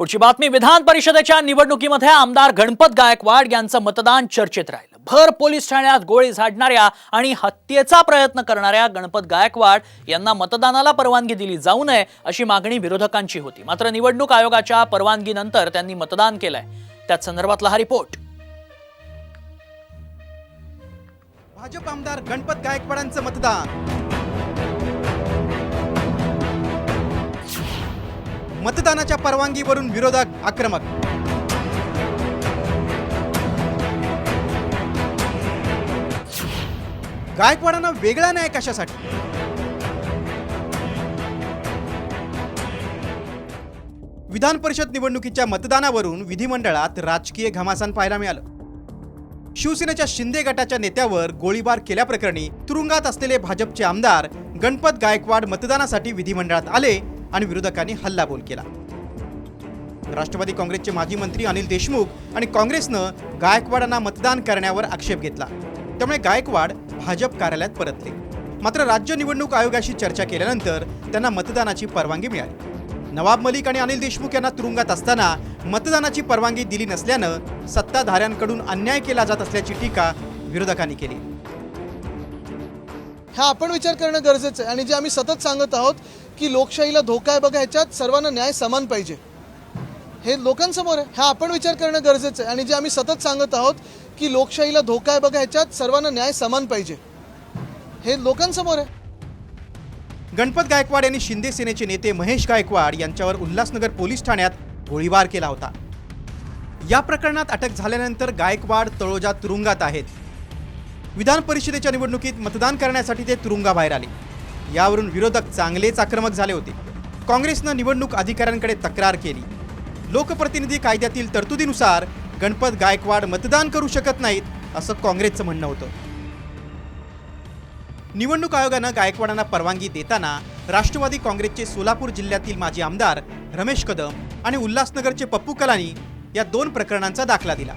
पुढची बातमी विधान परिषदेच्या निवडणुकीमध्ये आमदार गणपत गायकवाड यांचं मतदान चर्चेत राहिलं. भर पोलीस ठाण्यात गोळी झाडणाऱ्या आणि हत्येचा प्रयत्न करणाऱ्या गणपत गायकवाड यांना मतदानाला परवानगी दिली जाऊ नये अशी मागणी विरोधकांची होती. मात्र निवडणूक आयोगाच्या परवानगीनंतर त्यांनी मतदान केलंय. त्याच संदर्भातला हा रिपोर्ट. भाजप आमदार गणपत गायकवाडांचं मतदान. मतदानाच्या परवानगीवरून विरोधक आक्रमक. गायकवाडांना वेगळा न्याय कशासाठी? विधान परिषद निवडणुकीच्या मतदानावरून विधिमंडळात राजकीय घमासान पाहायला मिळालं. शिवसेनेच्या शिंदे गटाच्या नेत्यावर गोळीबार केल्याप्रकरणी तुरुंगात असलेले भाजपचे आमदार गणपत गायकवाड मतदानासाठी विधिमंडळात आले आणि विरोधकांनी हल्लाबोल केला. राष्ट्रवादी काँग्रेसचे माजी मंत्री अनिल देशमुख आणि काँग्रेसनं गायकवाडांना मतदान करण्यावर आक्षेप घेतला. त्यामुळे गायकवाड भाजप कार्यालयात परतले. मात्र राज्य निवडणूक आयोगाशी चर्चा केल्यानंतर त्यांना मतदानाची परवानगी मिळाली. नवाब मलिक आणि अनिल देशमुख यांना तुरुंगात असताना मतदानाची परवानगी दिली नसल्यानं सत्ताधाऱ्यांकडून अन्याय केला जात असल्याची टीका विरोधकांनी केली. हा आपण विचार करणं गरजेचं आहे आणि जे आम्ही सतत सांगत आहोत की लोकशाहीला धोका आहे बघा ह्याच्यात सर्वांना न्याय समान पाहिजे. हे लोकांसमोर आहे हा आपण विचार करणं गरजेचं आहे. आणि जे आम्ही सतत सांगत आहोत की लोकशाहीला धोका आहे बघा ह्याच्यात सर्वांना न्याय समान पाहिजे. हे लोकांसमोर आहे. गणपत गायकवाड यांनी शिंदे सेनेचे नेते महेश गायकवाड यांच्यावर उल्हासनगर पोलीस ठाण्यात गोळीबार केला होता. या प्रकरणात अटक झाल्यानंतर गायकवाड तळोजा तुरुंगात आहेत. विधान परिषदेच्या निवडणुकीत मतदान करण्यासाठी ते तुरुंगाबाहेर आले. यावरून विरोधक चांगलेच आक्रमक झाले होते. काँग्रेसनं निवडणूक अधिकाऱ्यांकडे तक्रार केली. लोकप्रतिनिधी कायद्यातील तरतुदीनुसार गणपत गायकवाड मतदान करू शकत नाहीत असं काँग्रेसचं म्हणणं होतं. निवडणूक आयोगानं गायकवाडांना परवानगी देताना राष्ट्रवादी काँग्रेसचे सोलापूर जिल्ह्यातील माजी आमदार रमेश कदम आणि उल्हासनगरचे पप्पू कलानी या दोन प्रकरणांचा दाखला दिला.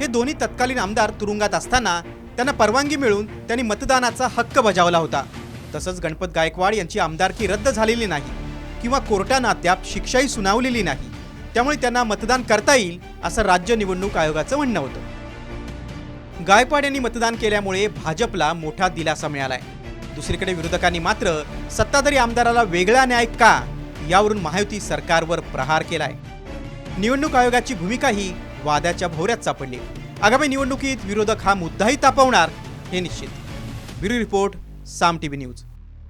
हे दोन्ही तत्कालीन आमदार तुरुंगात असताना त्यांना परवानगी मिळून त्यांनी मतदानाचा हक्क बजावला होता. तसंच गणपत गायकवाड यांची आमदारकी रद्द झालेली नाही किंवा कोर्टानं अद्याप शिक्षाही सुनावलेली नाही. त्यामुळे त्यांना मतदान करता येईल असं राज्य निवडणूक आयोगाचं म्हणणं होतं. गायकवाड यांनी मतदान केल्यामुळे भाजपला मोठा दिलासा मिळालाय. दुसरीकडे विरोधकांनी मात्र सत्ताधारी आमदाराला वेगळा न्याय का यावरून महायुती सरकारवर प्रहार केलाय. निवडणूक आयोगाची भूमिकाही वादाच्या भोवऱ्यात सापडली. आगामी निवडणुकीत विरोधक हा मुद्दाही तापवणार हे निश्चित. Bureau report Sam TV News.